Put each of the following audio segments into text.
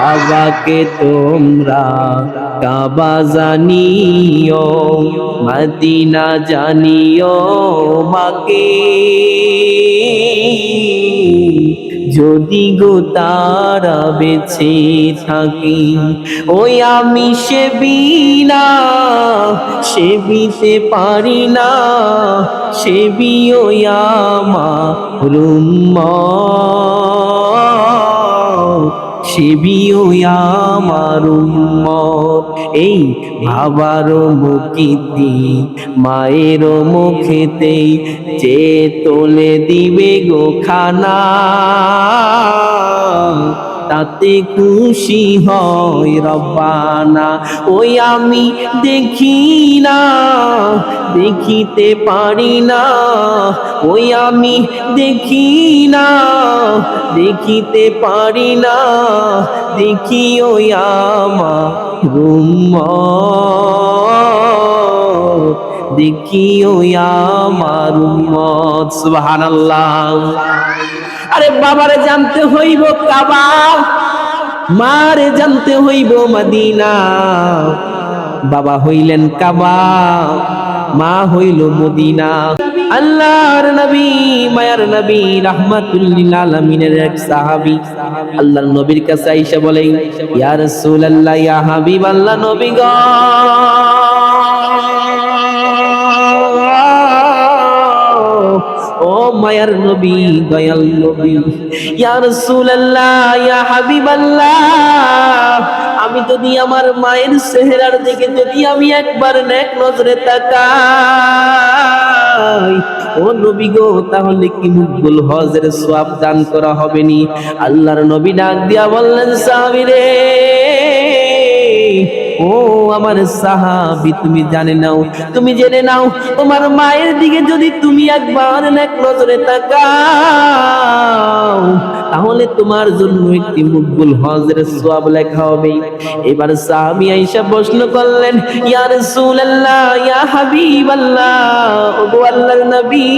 বাবাকে তোমরা কাবা জানিও, মদিনা জানিও মাকে। যদি গো তারা বেছে থাকি, ওই আমি সেবিনা সেবিতে পারি না সেবি ওই আমা রুম্ম। সেবিও আমার উম্মত। এই বাবার মুখিতে মায়ের মুখেতেই যে তোলে দিবে গো খানা তাতে খুশি হয় রব্বানা। ওই আমি দেখি না, দেখিতে পারি না। ওই আমি দেখি না, দেখিতে পারি না। দেখি ওই আমা রুম দেখি ওই আমার আরে বাবারে জানতে হইব কাবা, মারে জানতে হইব মদিনা। বাবা হইলেন কাবা, মা হইল মদিনা। আল্লাহর নবী, মায়ার নবী রাহমাতুল্লিল আলামিনের এক সাহাবী। আল্লাহর নবীর কাছে আইসা বলে, ইয়া রাসূলুল্লাহ, ইয়া হাবিবাল্লাহ নবী গো। মায়ার নবী, দয়াল নবী। ইয়া রাসূলুল্লাহ, ইয়া হাবিবাল্লাহ, আমি যদি আমার মায়ের চেহারার দিকে যদি আমি একবার নেক নজরে তাকাই, ও নবী গো, তাহলে কি মুকবুল হজের সওয়াব দান করা হবে নি? আল্লাহর নবী ডাক দিয়া বললেন, সাহাবী রে, ও আমার সাহাবি, তুমি জানে নাও, তুমি জেনে নাও, তোমার মায়ের দিকে যদি তুমি একবার এক নজরে তাকাও তাহলে তোমার জন্য একটি মুকবুল হজের সওয়াব লেখা হবে। এবার সাহাবী আয়েশা প্রশ্ন করলেন, ইয়া রাসূলুল্লাহ, ইয়া হাবিবাল্লাহ আল্লাহর নবী,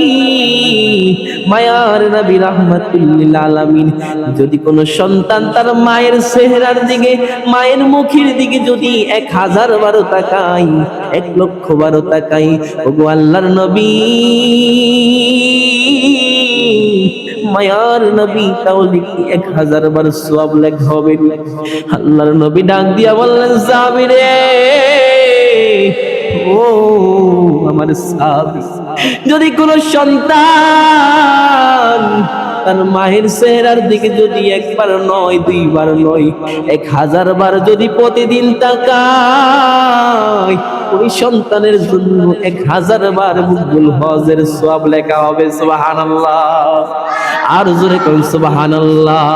মায়ার নবী রাহমাতুল্লিল আলামিন, যদি কোনো সন্তান তার মায়ের চেহারার দিকে, মায়ের মুখের দিকে যদি এক হাজার বারো তাকাই এক লক্ষ বারো তাকাই ওগো আল্লাহর নবী মায়ার নবী, তাও কি এক হাজার বার সব লেখ হবে। আল্লাহর নবী ডাক দিয়া বললেন যাবি রে, ও আমার সাবি যদি কোনো সন্তান তার মাহের চেহারার দিকে যদি একবার নয়, দুইবার নয়, এক হাজার বার যদি প্রতিদিন তাকায়, ওই সন্তানের জন্য এক হাজার বার মুকুল হজের সব লেখা হবে, সুবহানাল্লাহ। আর জোরে কোন সুবহানাল্লাহ।